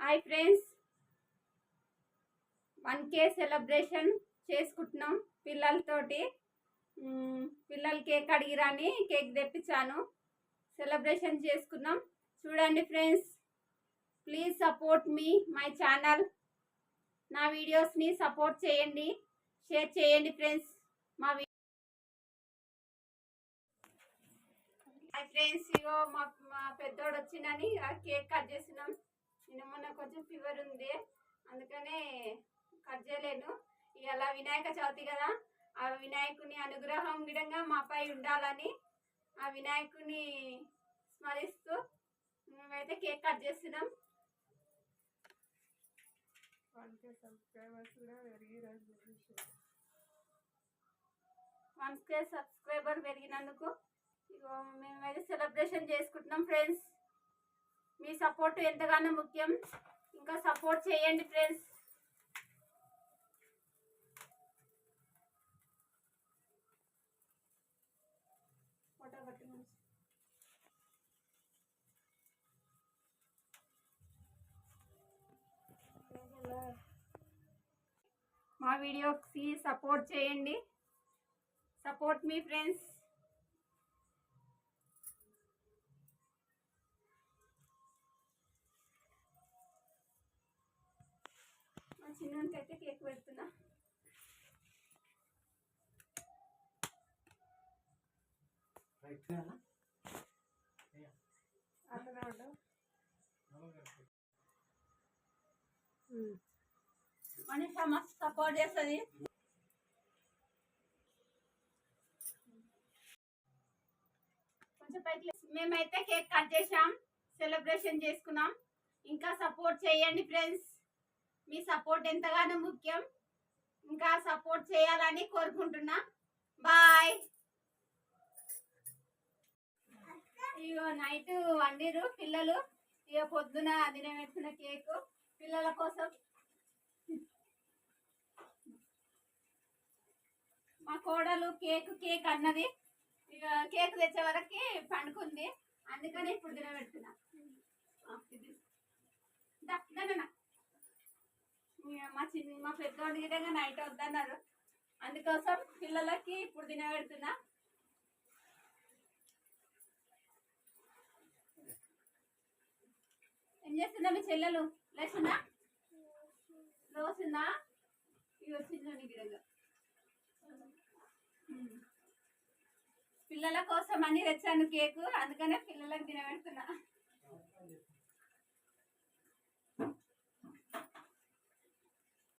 Hi friends. One K celebration చేసుకుంటున్నాం పిల్లలతోటి. పిల్లల కేక్ అడిగిరాని కేక్ తెప్పించాను. సెలబ్రేషన్ చేసుకున్నాం. చూడండి friends please support me my channel. నా వీడియోస్ని సపోర్ట్ చేయండి షేర్ చేయండి ఫ్రెండ్స్ మా వీ- హాయ్ ఫ్రెండ్స్ ఇగో మా మా పెద్దోడు వచ్చిందని కేక్ కట్ చేసినాం. నిన్న మొన్న కొంచెం ఫీవర్ ఉంది. అందుకనే కట్ చేయలేను ఇలా వినాయక చవితి కదా ఆ వినాయకుని అనుగ్రహం విధంగా మాపై ఉండాలని ఆ వినాయకుని స్మరిస్తూ మేమైతే కేక్ కట్ చేస్తున్నాం. వన్ కే సబ్స్క్రైబర్స్ కూడా పెరిగి రెజల్యూషన్ వన్ కే సబ్స్క్రైబర్ పెరిగినందుకు ఇగో మేమైతే సెలబ్రేషన్ చేసుకుంటున్నాం ఫ్రెండ్స్ మీ సపోర్ట్ ఎంతగానో ముఖ్యం. ఇంకా సపోర్ట్ చేయండి ఫ్రెండ్స్ ఫోటో మా వీడియోకి సపోర్ట్ చేయండి. సపోర్ట్ మీ ఫ్రెండ్స్ చిన్నకి అయితే కేక్ పెడుతున్నా. ఉంటావు మనీష మస్తు సపోర్ట్ చేస్తుంది. కొంచెం పైకి మేమైతే కేక్ కట్ చేసాం సెలబ్రేషన్ చేసుకున్నాం. ఇంకా సపోర్ట్ చేయండి ఫ్రెండ్స్ మీ సపోర్ట్ ఎంతగానో ముఖ్యం. ఇంకా సపోర్ట్ చేయాలని కోరుకుంటున్నా. బాయ్ ఇగో నైట్ వండిరు పిల్లలు. ఇక పొద్దున తినబెట్టిన కేక్ పిల్లల కోసం. మా కోడలు కేక్ కేక్ అన్నది. ఇక కేక్ తెచ్చే వరకు పండుకుంది. అందుకని ఇప్పుడు తినబెడుతున్నా ఆ, ఇది. దా, దా, దా, దా. ఇక మా చిన్న మా పెద్దోడి విధంగా నైట్ వద్దన్నారు. అందుకోసం పిల్లలకి ఇప్పుడు తినబెడుతున్నా ఏం చేస్తున్నా మీ చెల్లెలు? లేచున్నా రోజుందా ఇది వచ్చిందండి నీ పిల్లల కోసం అని తెచ్చాను కేకు అందుకనే పిల్లలకు తినబెడుతున్నా